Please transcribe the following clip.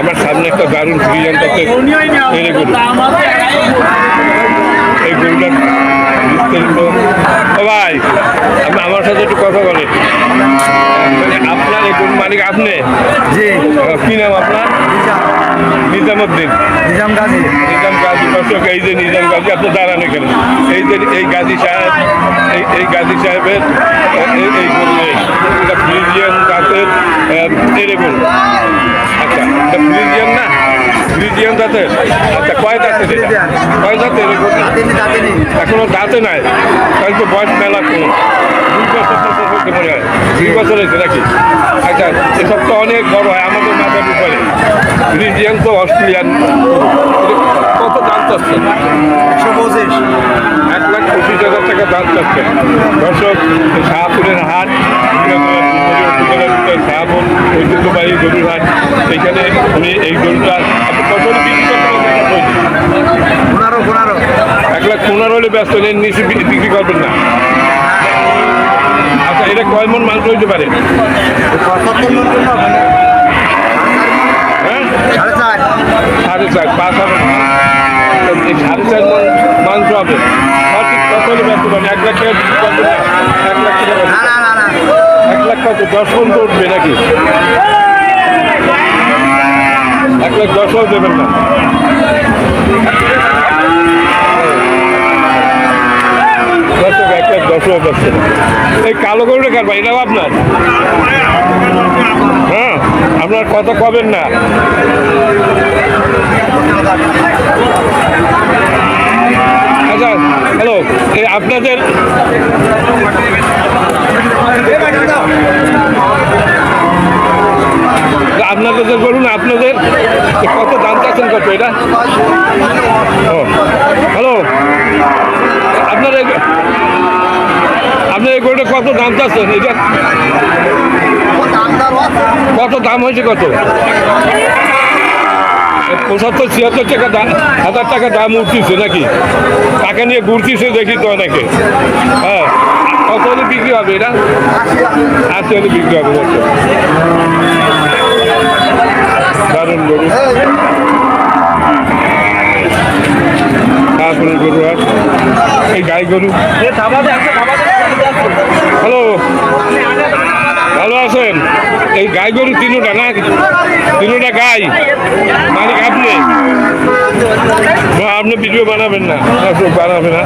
আমার সামনে একটা দারুণ ফ্রিজান তৈরি করি এই গরুটার বিস্তারিত। ভাই আপনি আমার সাথে একটু কথা বলেন। মানে আপনার এই গরুর মালিক আপনি? জি। কি নাম আপনার? নিজামুদ্দিন নিজাম গাজী। নিজাম গাজী দর্শক এই যে নিজাম গাজী আপনি দাঁড়ান এখানে। এই যে এই গাজী সাহেব এই এই গাজী সাহেবের এই গরু। এটা ফ্রিজিয়ান জাতের এটা ফ্রিজিয়ান না ফ্রিজিয়ান জাতের আচ্ছা কয় দাঁতের এটা কয় দাঁতের এখনও দাঁতে নাই তাই তো বয়স মেলা কোনো দুই বছর হতে মনে হয় দুই বছর হয়েছে নাকি আচ্ছা এসব তো অনেক বড় হয় আমাদের মাথার উপরে রিজিয়ান তো অস্ট্রেলিয়ান কত দাম চাচ্ছেন এক লাখ পঁচিশ হাজার টাকা দাম চাচ্ছেন দর্শক শাহপুরের হাট শাহপুর ঐতিহ্যবাহী গরুর হাট এখানে উনি এই গরুটা আপনি কত বিক্রি এক লাখ পনেরো হলে ব্যস্ত এর নিচে বিক্রি করবেন না। আচ্ছা এটা কয় মন মাংস হইতে পারে। হ্যাঁ? সাড়ে চার। পাঁচ হবে সাড়ে চার মন মাংস হবে। সঠিক কত হলে ব্যস্ত পারেন এক লাখ টাকা করবেন না? এক লাখ টাকা না না না না। এক লাখ কত? দশ মন তো উঠবে নাকি? লাখ দেবেন না এই কালো গরুটা ভাই? এটাও আপনার? হ্যাঁ আপনার কথা কবেন না। আচ্ছা হ্যালো আপনাদের আপনাদের বলুন, আপনাদের কত দাম চাচ্ছেন কত এটা? হ্যালো আপনার আপনার এই গরুটা কত দাম চাচ্ছেন? এটা কত দাম হয়েছে কত? পঁচাত্তর, ছিয়াত্তর টাকা দাম, হাজার টাকা দাম উঠতেছে নাকি? টাকা নিয়ে ঘুরতেছে দেখি তো অনেকে। হ্যাঁ কত হলে বিক্রি হবে এটা? আশি হলে বিক্রি হবে আর এই গাই গরু। হ্যালো, ভালো আছেন? এই গাই গরু তিনোটা না? তিনোটা গাই। মালিক আপনি? আপনি ভিডিও বানাবেন না। দর্শক বানাবে না।